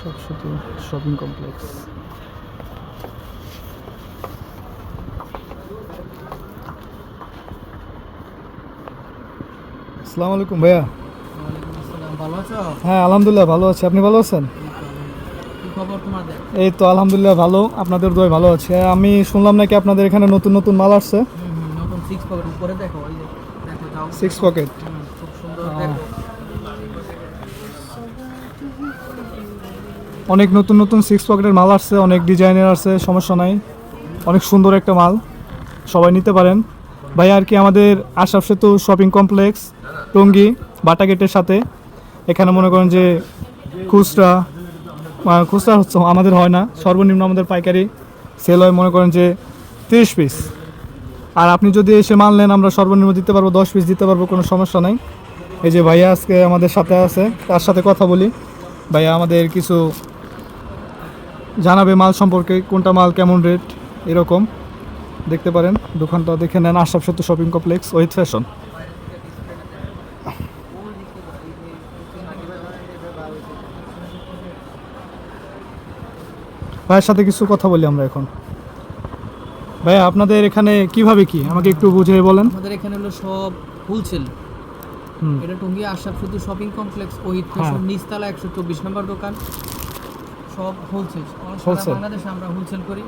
Saraswati shopping complex আসসালামু আলাইকুম ভাইয়া। ভালো আছো? হ্যাঁ আলহামদুলিল্লাহ ভালো আছি। আপনি ভালো আছেন? কি খবর তোমাদের? এই তো আলহামদুলিল্লাহ ভালো। আপনাদের দয় ভালো আছে। আমি শুনলাম নাকি আপনাদের এখানে নতুন নতুন মাল আসছে? সিক্স পকেট অনেক নতুন নতুন সিক্স পকেটের মাল আসছে, অনেক ডিজাইনের আছে, সমস্যা নাই। অনেক সুন্দর একটা মাল, সবাই নিতে পারেন। ভাই, আর কি আমাদের আশাফ সেতু শপিং কমপ্লেক্স টঙ্গী বাটা গেটের সাথে। এখানে মনে করেন যে খুচরা খুচরা হচ্ছে আমাদের হয় না, সর্বনিম্ন আমাদের পাইকারি সেল হয় মনে করেন যে তিরিশ পিস আর আপনি যদি এসে মাল নেন, আমরা সর্বনিম্ন দিতে পারব, দশ পিস দিতে পারব, কোনো সমস্যা নাই। এই যে ভাইয়া আজকে আমাদের সাথে আছে, তার সাথে কথা বলি। ভাইয়া আমাদের কিছু জানাবে মাল সম্পর্কে, কোনটা মাল কেমন রেট এরকম। দেখতে পারেন, দোকানটা দেখে নেন আশাফ সেতু শপিং কমপ্লেক্স ওয়েথ ফ্যাশন ভাইয়ের সাথে কিছু কথা বলি আমরা এখন। ভাইয়া, আপনাদের এখানে কীভাবে কি? আমাকে একটু বুঝিয়ে বলেন। আমাদের এখানে হলো সব হোলসেল এটা টঙ্গী আশাফ শুধু শপিং কমপ্লেক্স ওহিত ফ্যাশন হ্যাঁ। নিচতলা একশো চব্বিশ নম্বর দোকান। সব হোলসেল Wholesale। বাংলাদেশে আমরা হোলসেল করি।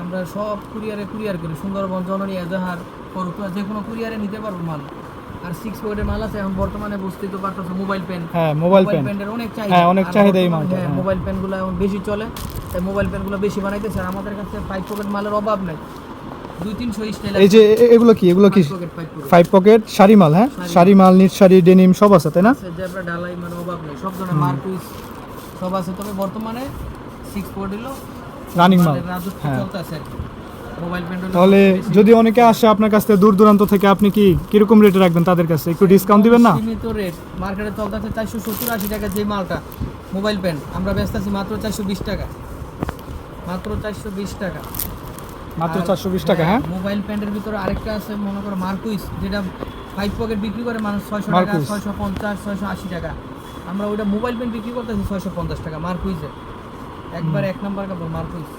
আমরা সব কুরিয়ারে কুরিয়ার করি সুন্দরবন জননী এজাহার করতুয়া যে কোনো কুরিয়ারে নিতে পারব মাল। আর সিক্স পকেটের মাল আছে এখন বর্তমানে বুঝতেই তো পারতেছো মোবাইল পেন হ্যাঁ মোবাইল পেন পেনের অনেক চাহিদা। হ্যাঁ, অনেক চাহিদা এই মালটার, হ্যাঁ হ্যাঁ। মোবাইল পেনগুলো এখন বেশি চলে তাই মোবাইল পেনগুলো বেশি বানাইতেছে আর আমাদের কাছে ফাইভ পকেট মালের অভাব নেই। এই যে এগুলো কি? এগুলো কি? ফাইভ পকেট শাড়ি মাল হ্যাঁ? শাড়ি। মাল নিট শাড়ি ডেনিম সব আছে তাই না? মানে অভাব নেই। সব ধরনের মার্কুইস সব আছে। তবে বর্তমানে সিক্স পকেট হলো রানিং মাল। হ্যাঁ। তাহলে যদি অনেকে আসে আপনার কাছ থেকে দূর দূরান্ত থেকে আপনি কি কীরকম রেটে রাখবেন তাদের কাছে? একটু ডিসকাউন্ট দিবেন না? সীমিত রেট মার্কেটে চলতেছে চারশো সত্তর আশি টাকা যে মালটা মোবাইল পেন আমরা ব্যস্ত আছি মাত্র চারশো বিশ টাকা। মাত্র চারশো বিশ টাকা। মাত্র চারশো বিশ টাকা হ্যাঁ? মোবাইল প্যান্টের ভিতরে আরেকটা আছে মনে করো মার্কুইস যেটা ফাইভ পকেট বিক্রি করে মানুষ ছয়শো টাকা। ছয়শো পঞ্চাশ ছয়শো আশি টাকা। আমরা ওইটা মোবাইল প্যান্ট বিক্রি করতেছি ছয়শো পঞ্চাশ টাকা মার্কুইসে। একবার এক নম্বর কাপড় মার্কুইস।